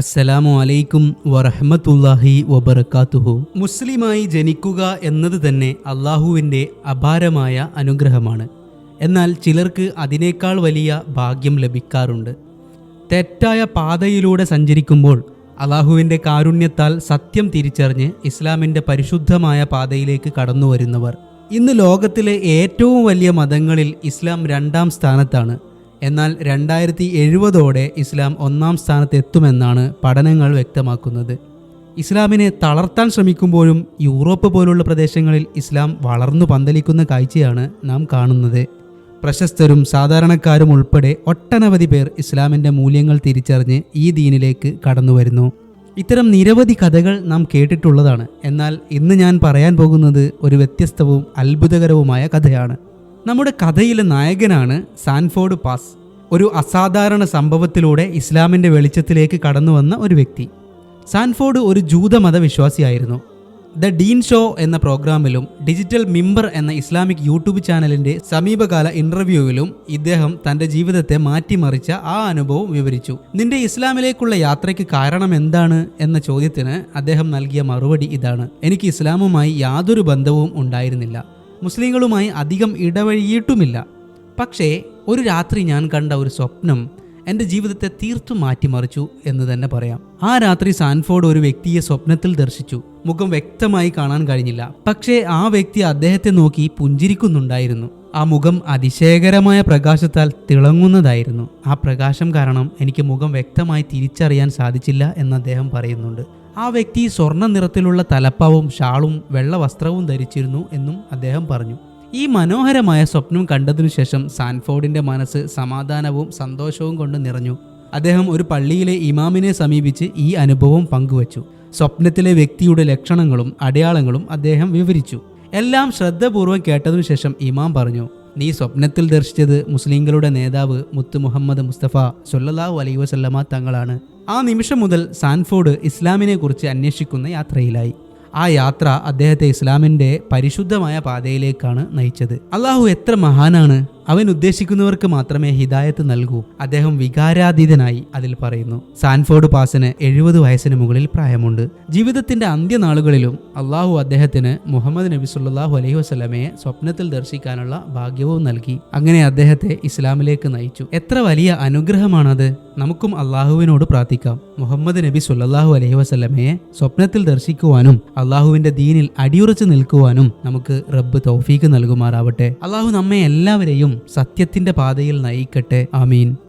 അസ്സലാമു അലൈക്കും വറഹ്മത്തുള്ളാഹി വബർക്കാത്തുഹു മുസ്ലിമായി ജനിക്കുക എന്നത് തന്നെ അള്ളാഹുവിന്റെ അപാരമായ അനുഗ്രഹമാണ്. എന്നാൽ ചിലർക്ക് അതിനേക്കാൾ വലിയ ഭാഗ്യം ലഭിക്കാറുണ്ട്. തെറ്റായ പാതയിലൂടെ സഞ്ചരിക്കുമ്പോൾ അള്ളാഹുവിന്റെ കാരുണ്യത്താൽ സത്യം തിരിച്ചറിഞ്ഞ് ഇസ്ലാമിന്റെ പരിശുദ്ധമായ പാതയിലേക്ക് കടന്നു വരുന്നവർ ഇന്ന് ലോകത്തിലെ ഏറ്റവും വലിയ മതങ്ങളിൽ ഇസ്ലാം രണ്ടാം സ്ഥാനത്താണ്. എന്നാൽ രണ്ടായിരത്തി എഴുപതോടെ ഇസ്ലാം ഒന്നാം സ്ഥാനത്ത് എത്തുമെന്നാണ് പഠനങ്ങൾ വ്യക്തമാക്കുന്നത്. ഇസ്ലാമിനെ തളർത്താൻ ശ്രമിക്കുമ്പോഴും യൂറോപ്പ് പോലുള്ള പ്രദേശങ്ങളിൽ ഇസ്ലാം വളർന്നു പന്തലിക്കുന്ന കാഴ്ചയാണ് നാം കാണുന്നത്. പ്രശസ്തരും സാധാരണക്കാരും ഉൾപ്പെടെ ഒട്ടനവധി പേർ ഇസ്ലാമിന്റെ മൂല്യങ്ങൾ തിരിച്ചറിഞ്ഞ് ഈ ദീനിലേക്ക് കടന്നു വരുന്നു. ഇത്തരം നിരവധി കഥകൾ നാം കേട്ടിട്ടുള്ളതാണ്. എന്നാൽ ഇന്ന് ഞാൻ പറയാൻ പോകുന്നത് ഒരു വ്യത്യസ്തവും അത്ഭുതകരവുമായ കഥയാണ്. നമ്മുടെ കഥയിലെ നായകനാണ് സാൻഫോർഡ് പാസ് ഒരു അസാധാരണ സംഭവത്തിലൂടെ ഇസ്ലാമിന്റെ വെളിച്ചത്തിലേക്ക് കടന്നു വന്ന ഒരു വ്യക്തി. സാൻഫോർഡ് ഒരു ജൂതമത വിശ്വാസിയായിരുന്നു ദ ഡീൻ ഷോ എന്ന പ്രോഗ്രാമിലും ഡിജിറ്റൽ മിമ്പർ എന്ന ഇസ്ലാമിക് യൂട്യൂബ് ചാനലിന്റെ സമീപകാല ഇന്റർവ്യൂവിലും ഇദ്ദേഹം തന്റെ ജീവിതത്തെ മാറ്റിമറിച്ച ആ അനുഭവം വിവരിച്ചു. നിന്റെ ഇസ്ലാമിലേക്കുള്ള യാത്രയ്ക്ക് കാരണം എന്താണ്? എന്ന ചോദ്യത്തിന് അദ്ദേഹം നൽകിയ മറുപടി ഇതാണ്. എനിക്ക് ഇസ്ലാമുമായി യാതൊരു ബന്ധവും ഉണ്ടായിരുന്നില്ല. മുസ്ലിങ്ങളുമായി അധികം ഇടവഴിയിട്ടുമില്ല. പക്ഷേ ഒരു രാത്രി ഞാൻ കണ്ട ഒരു സ്വപ്നം എന്റെ ജീവിതത്തെ തീർത്തും മാറ്റിമറിച്ചു എന്ന് തന്നെ പറയാം. ആ രാത്രി സാൻഫോർഡ് ഒരു വ്യക്തിയെ സ്വപ്നത്തിൽ ദർശിച്ചു. മുഖം വ്യക്തമായി കാണാൻ കഴിഞ്ഞില്ല. പക്ഷേ ആ വ്യക്തി അദ്ദേഹത്തെ നോക്കി പുഞ്ചിരിക്കുന്നുണ്ടായിരുന്നു. ആ മുഖം അതിശയകരമായ പ്രകാശത്താൽ തിളങ്ങുന്നതായിരുന്നു. ആ പ്രകാശം കാരണം എനിക്ക് മുഖം വ്യക്തമായി തിരിച്ചറിയാൻ സാധിച്ചില്ല എന്ന് അദ്ദേഹം പറയുന്നുണ്ട്. ആ വ്യക്തി സ്വർണ നിറത്തിലുള്ള തലപ്പാവും ഷാളും വെള്ള വസ്ത്രവും ധരിച്ചിരുന്നു എന്നും അദ്ദേഹം പറഞ്ഞു. ഈ മനോഹരമായ സ്വപ്നം കണ്ടതിനു ശേഷം സാൻഫോർഡിന്റെ മനസ്സ് സമാധാനവും സന്തോഷവും കൊണ്ട് നിറഞ്ഞു. അദ്ദേഹം ഒരു പള്ളിയിലെ ഇമാമിനെ സമീപിച്ച് ഈ അനുഭവം പങ്കുവച്ചു. സ്വപ്നത്തിലെ വ്യക്തിയുടെ ലക്ഷണങ്ങളും അടയാളങ്ങളും അദ്ദേഹം വിവരിച്ചു. എല്ലാം ശ്രദ്ധപൂർവം കേട്ടതിനു ശേഷം ഇമാം പറഞ്ഞു നീ സ്വപ്നത്തിൽ ദർശിച്ചത് മുസ്ലിങ്ങളുടെ നേതാവ് മുത്തു മുഹമ്മദ് മുസ്തഫ സൊല്ലാഹു അലൈ വസല്ലമ തങ്ങളാണ്. ആ നിമിഷം മുതൽ സാൻഫോർഡ് ഇസ്ലാമിനെ കുറിച്ച് അന്വേഷിക്കുന്ന യാത്രയിലായി. ആ യാത്ര അദ്ദേഹത്തെ ഇസ്ലാമിന്റെ പരിശുദ്ധമായ പാതയിലേക്കാണ് നയിച്ചത്. അള്ളാഹു എത്ര മഹാനാണ്? അവൻ ഉദ്ദേശിക്കുന്നവർക്ക് മാത്രമേ ഹിദായത്ത് നൽകൂ. അദ്ദേഹം വികാരാതീതനായി അതിൽ പറയുന്നു. സാൻഫോർഡ് പാസിന് എഴുപത് വയസ്സിന് മുകളിൽ പ്രായമുണ്ട്. ജീവിതത്തിന്റെ അന്ത്യനാളുകളിലും അള്ളാഹു അദ്ദേഹത്തിന് മുഹമ്മദ് നബി സുല്ലാഹു അലൈഹി വസ്ലമയെ സ്വപ്നത്തിൽ ദർശിക്കാനുള്ള ഭാഗ്യവും നൽകി. അങ്ങനെ അദ്ദേഹത്തെ ഇസ്ലാമിലേക്ക് നയിച്ചു. എത്ര വലിയ അനുഗ്രഹമാണത്. നമുക്കും അള്ളാഹുവിനോട് പ്രാർത്ഥിക്കാം. മുഹമ്മദ് നബി സുല്ലാഹു അലഹി വസ്ലമയെ സ്വപ്നത്തിൽ ദർശിക്കുവാനും അള്ളാഹുവിന്റെ ദീനിൽ അടിയുറച്ചു നിൽക്കുവാനും നമുക്ക് റബ്ബ് തൗഫീക്ക് നൽകുമാറാവട്ടെ. അള്ളാഹു നമ്മെ എല്ലാവരെയും സത്യത്തിന്റെ പാതയിൽ നയിക്കട്ടെ. ആമീൻ.